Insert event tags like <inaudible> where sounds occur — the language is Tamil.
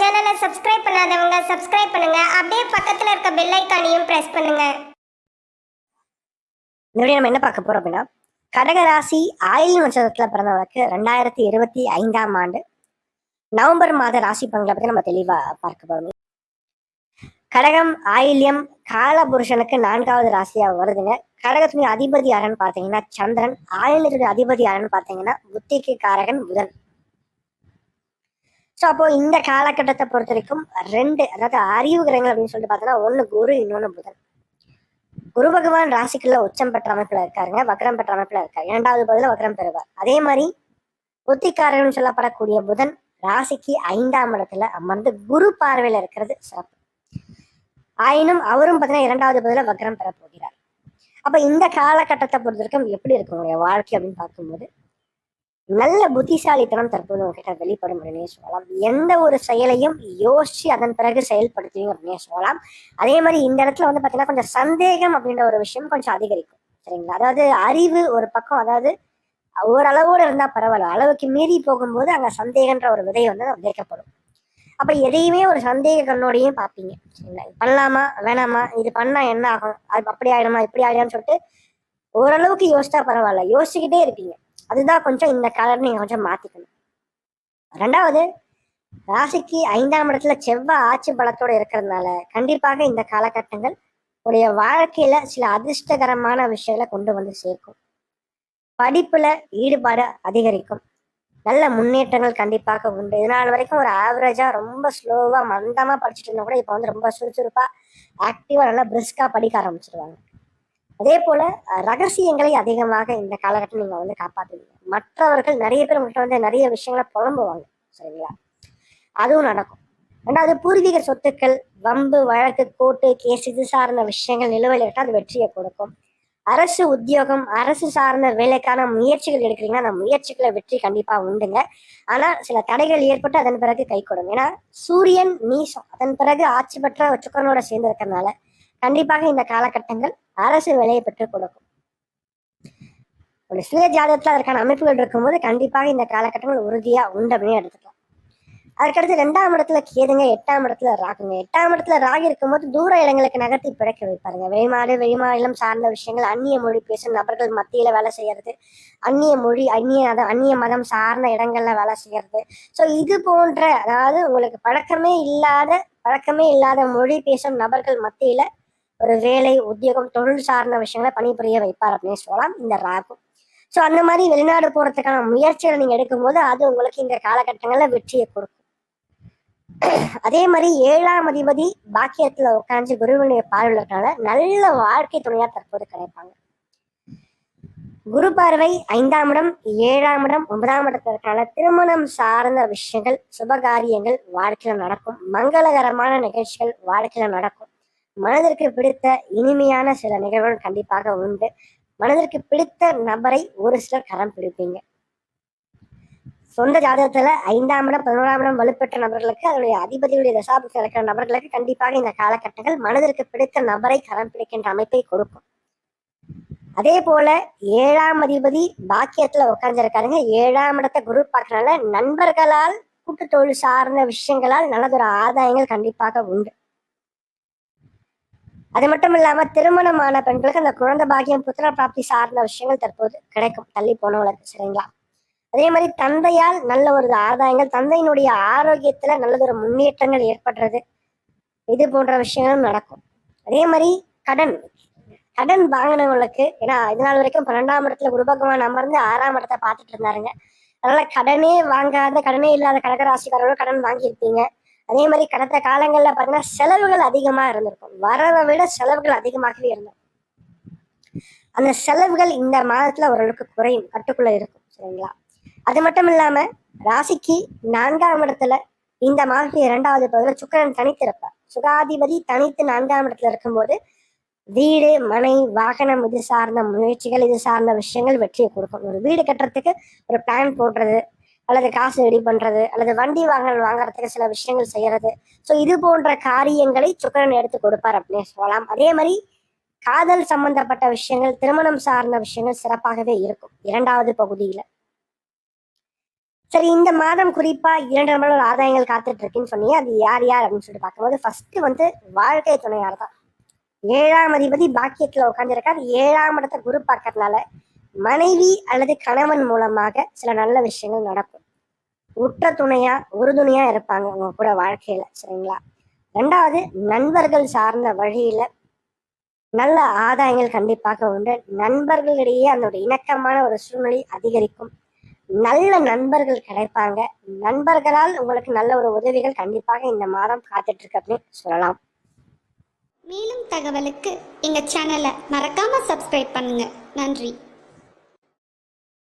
சேனலை சப்ஸ்கிரைப் பண்ணாதவங்க சப்ஸ்கிரைப் பண்ணுங்க. அப்படியே பக்கத்துல இருக்க பெல் ஐக்கானையும் பிரஸ் பண்ணுங்க. நம்ம என்ன பார்க்க போறோம் அப்படின்னா கடகராசி ஆயில் நட்சத்திரத்துல பிறந்தவங்களுக்கு ரெண்டாயிரத்தி இருபத்தி ஐந்தாம் ஆண்டு நவம்பர் மாத ராசி பங்களை பத்தி நம்ம தெளிவா பார்க்க போறோம். கடகம் ஆயில்யம் காலபுருஷனுக்கு நான்காவது ராசியா வருதுங்க. கடகத்துடைய அதிபதி யாருன்னு பார்த்தீங்கன்னா சந்திரன். ஆயிலத்துடைய அதிபதி யாருன்னு பார்த்தீங்கன்னா புத்திக்கு காரகன் புதன். ஸோ அப்போ இந்த காலகட்டத்தை பொறுத்த வரைக்கும் ரெண்டு அதாவது அறிவு கிரகங்கள் அப்படின்னு சொல்லிட்டு பார்த்தோன்னா ஒன்று குரு இன்னொன்று புதன். குரு பகவான் ராசிக்குள்ள உச்சம் பெற்ற அமைப்புல இருக்காருங்க வக்ரம் பெற்ற அமைப்புல இருக்காரு. இரண்டாவது பதில வக்ரம் பெறுவார். அதே மாதிரி புத்திக்காரர்கள் சொல்லப்படக்கூடிய புதன் ராசிக்கு ஐந்தாம் இடத்துல அமர்ந்து குரு பார்வையில இருக்கிறது சிறப்பு. ஆயினும் அவரும் பார்த்தீங்கன்னா இரண்டாவது பதில வக்ரம் பெற போகிறார். அப்போ இந்த காலகட்டத்தை பொறுத்த வரைக்கும் எப்படி இருக்கும் உங்களுடைய வாழ்க்கை அப்படின்னு பார்க்கும்போது நல்ல புத்திசாலித்தனம் தற்போது உங்ககிட்ட வெளிப்படும் அப்படின்னே சொல்லலாம். எந்த ஒரு செயலையும் யோசிச்சு அதன் பிறகு செயல்படுத்துவீங்க அப்படின்னே சொல்லலாம். அதே மாதிரி இந்த இடத்துல வந்து பாத்தீங்கன்னா கொஞ்சம் சந்தேகம் அப்படின்ற ஒரு விஷயம் கொஞ்சம் அதிகரிக்கும். சரிங்களா? அதாவது அறிவு ஒரு பக்கம் அதாவது ஓரளவோடு இருந்தா பரவாயில்ல. அளவுக்கு மீறி போகும்போது அங்க சந்தேகன்ற ஒரு விதை வந்து விதைக்கப்படும் அப்ப எதையுமே ஒரு சந்தேக கண்ணோடையும் பார்ப்பீங்க. சரிங்களா? பண்ணலாமா? வேணாமா? இது பண்ணா என்ன ஆகும்? அது அப்படி ஆயிடுமா? இப்படி ஆயிடும்னு சொல்லிட்டு ஓரளவுக்கு யோசிச்சா பரவாயில்ல. யோசிச்சுக்கிட்டே இருப்பீங்க. அதுதான் கொஞ்சம் இந்த கலர் நீங்க கொஞ்சம் மாத்திக்கணும். ரெண்டாவது ராசிக்கு ஐந்தாம் இடத்துல செவ்வாய் ஆட்சி பலத்தோடு இருக்கிறதுனால கண்டிப்பாக இந்த காலகட்டங்கள் உடைய வாழ்க்கையில சில அதிர்ஷ்டகரமான விஷயங்களை கொண்டு வந்து சேர்க்கும். படிப்புல ஈடுபாடு அதிகரிக்கும். நல்ல முன்னேற்றங்கள் கண்டிப்பாக உண்டு. இதனால் வரைக்கும் ஒரு ஆவரேஜா ரொம்ப ஸ்லோவா மந்தமா படிச்சுட்டு இருந்தா கூட இப்போ வந்து ரொம்ப சுறுசுறுப்பா ஆக்டிவா நல்லா பிரிஸ்கா படிக்க ஆரம்பிச்சிருவாங்க. அதே போல ரகசியங்களை அதிகமாக இந்த காலகட்டம் நீங்க வந்து காப்பாத்துவீங்க. மற்றவர்கள் நிறைய பேர் உங்கள்கிட்ட வந்து நிறைய விஷயங்களை புலம்புவாங்க சரிங்களா? அதுவும் நடக்கும். ரெண்டாவது பூர்வீக சொத்துக்கள் வம்பு வழக்கு கோர்ட்டு கேஸ் இது சார்ந்த விஷயங்கள் நிலுவையில் அது வெற்றியை கொடுக்கும். அரசு உத்தியோகம் அரசு சார்ந்த வேலைக்கான முயற்சிகள் எடுக்கிறீங்கன்னா அந்த முயற்சிகளை வெற்றி கண்டிப்பா உண்டுங்க. ஆனா சில தடைகள் ஏற்பட்டு அதன் பிறகு கை கொடுங்க ஏன்னா சூரியன் நீசம் அதன் பிறகு ஆட்சி பெற்ற சுக்கரனோட சேர்ந்து இருக்கிறதுனால கண்டிப்பாக இந்த காலகட்டங்கள் அரசு வேலையை பெற்றுக் கொடுக்கும். ஒரு சுய ஜாதகத்தில் அதற்கான அமைப்புகள் இருக்கும்போது கண்டிப்பாக இந்த காலகட்டங்கள் உறுதியா உண்டு அப்படின்னு எடுத்துக்கலாம். அதுக்கடுத்து ரெண்டாம் இடத்துல கேதுங்க எட்டாம் இடத்துல ராகுங்க. எட்டாம் இடத்துல ராகு இருக்கும்போது தூர இடங்களுக்கு நகர்த்தி பிழைக்க வைப்பாருங்க. வெளிநாடு வெளிமாநிலம் சார்ந்த விஷயங்கள் அந்நிய மொழி பேசும் நபர்கள் மத்தியில் வேலை செய்யறது அந்நிய மொழி அந்நிய மதம் அந்நிய மதம் சார்ந்த இடங்கள்ல வேலை செய்யறது. ஸோ இது போன்ற அதாவது உங்களுக்கு பழக்கமே இல்லாத பழக்கமே இல்லாத மொழி பேசும் நபர்கள் மத்தியில ஒரு வேலை உத்தியோகம் தொழில் சார்ந்த விஷயங்களை பணிபுரிய வைப்பார் அப்படின்னு சொல்லலாம் இந்த ராகு. ஸோ அந்த மாதிரி வெளிநாடு போறதுக்கான முயற்சிகளை நீங்க எடுக்கும்போது அது உங்களுக்கு இந்த காலகட்டங்களில் வெற்றியை கொடுக்கும். <clears throat> அதே மாதிரி ஏழாம் அதிபதி பாக்கியத்துல உட்காந்து குருவினுடைய பார்வையில் நல்ல வாழ்க்கை துணையா தற்போது கிடைப்பாங்க. குரு பார்வை ஐந்தாம் இடம் ஏழாம் இடம் ஒன்பதாம் இடத்துல இருக்கனால திருமணம் சார்ந்த விஷயங்கள் சுபகாரியங்கள் வாழ்க்கையில நடக்கும். மங்களகரமான நிகழ்ச்சிகள் வாழ்க்கையில நடக்கும். மனதிற்கு பிடித்த இனிமையான சில நிகழ்வுகள் கண்டிப்பாக உண்டு. மனதிற்கு பிடித்த நபரை ஒரு சிலர் கரம் பிடிப்பீங்க. சொந்த ஜாதகத்துல ஐந்தாம் இடம் பதினோராம் இடம் வலுப்பெற்ற நபர்களுக்கு அதனுடைய அதிபதியுடைய தசாபத்தில் இருக்கிற நபர்களுக்கு கண்டிப்பாக இந்த காலகட்டங்கள் மனதிற்கு பிடித்த நபரை கரம் பிடிக்கின்ற அமைப்பை கொடுக்கும். அதே போல ஏழாம் அதிபதி பாக்கியத்துல உட்கார்ந்துருக்காருங்க. ஏழாம் இடத்தை குரு பார்க்கறனால நண்பர்களால் கூட்டு தொழில் சார்ந்த விஷயங்களால் நல்லதொரு ஆதாயங்கள் கண்டிப்பாக உண்டு. அது மட்டும் இல்லாம திருமணமான பெண்களுக்கு அந்த குழந்தை பாக்கியம் புத்திர பிராப்தி சார்ந்த விஷயங்கள் தற்போது கிடைக்கும். தள்ளி போனவங்களுக்கு சரிங்களா? அதே மாதிரி தந்தையால் நல்ல ஒரு ஆதாயங்கள் தந்தையினுடைய ஆரோக்கியத்துல நல்லதொரு முன்னேற்றங்கள் ஏற்படுறது இது போன்ற விஷயங்களும் நடக்கும். அதே மாதிரி கடன். கடன் வாங்கினவங்களுக்கு ஏன்னா இது நாள் வரைக்கும் பன்னெண்டாம் இடத்துல குருபகவான் அமர்ந்து ஆறாம் இடத்தை பார்த்துட்டு இருந்தாருங்க. அதனால கடனே வாங்காத கடனே இல்லாத கடகராசிக்காரர்களும் கடன் வாங்கியிருப்பீங்க. அதே மாதிரி கடந்த காலங்கள்ல பார்த்தீங்கன்னா செலவுகள் அதிகமா இருந்திருக்கும். வரவை விட செலவுகள் அதிகமாகவே இருந்திருக்கும். அந்த செலவுகள் இந்த மாதத்துல ஓரளவுக்கு குறையும். கட்டுக்குள்ள இருக்கும். சரிங்களா? அது மட்டும் இல்லாம ராசிக்கு நான்காம் இடத்துல இந்த மாதத்து இரண்டாவது பகுதியில் சுக்கிரன் தனித்திருப்பார். சுகாதிபதி தனித்து நான்காம் இடத்துல இருக்கும்போது வீடு மனை வாகனம் இது சார்ந்த முயற்சிகள் இது சார்ந்த விஷயங்கள் வெற்றியை கொடுக்கும். ஒரு வீடு கட்டுறதுக்கு ஒரு பிளான் போடுறது அல்லது காசு ரெடி பண்றது அல்லது வண்டி வாகனம் வாங்குறதுக்கு சில விஷயங்கள் செய்யறது. ஸோ இது போன்ற காரியங்களை சுக்கரன் எடுத்து கொடுப்பார் அப்படின்னு சொல்லலாம். அதே மாதிரி காதல் சம்பந்தப்பட்ட விஷயங்கள் திருமணம் சார்ந்த விஷயங்கள் சிறப்பாகவே இருக்கும். இரண்டாவது பகுதியில. சரி இந்த மாதம் குறிப்பா இரண்டு நபர்கள் ஆதாயங்கள் காத்துட்டு இருக்குன்னு சொன்னீங்க. அது யார் யார் அப்படின்னு சொல்லிட்டு பார்க்கும்போது ஃபர்ஸ்ட் வந்து வாழ்க்கை துணையார் தான் ஏழாம் அதிபதி பாக்கியத்துல உட்காந்துருக்காரு ஏழாம் இடத்த குரு பார்க்கறதுனால மனைவி அல்லது கணவன் மூலமாக சில நல்ல விஷயங்கள் நடக்கும். உற்ற துணையா உறுதுணையா இருப்பாங்க உங்க கூட வாழ்க்கையில சரிங்களா? ரெண்டாவது நண்பர்கள் சார்ந்த வழியில நல்ல ஆதாயங்கள் கண்டிப்பாக உண்டு. நண்பர்களிடையே அந்த இணக்கமான ஒரு சூழ்நிலை அதிகரிக்கும். நல்ல நண்பர்கள் கிடைப்பாங்க. நண்பர்களால் உங்களுக்கு நல்ல ஒரு உதவிகள் கண்டிப்பாக இந்த மாதம் காத்துட்டு இருக்கு அப்படின்னு சொல்லலாம். மேலும் தகவலுக்கு எங்கள் சேனலை மறக்காம சப்ஸ்கிரைப் பண்ணுங்க. நன்றி.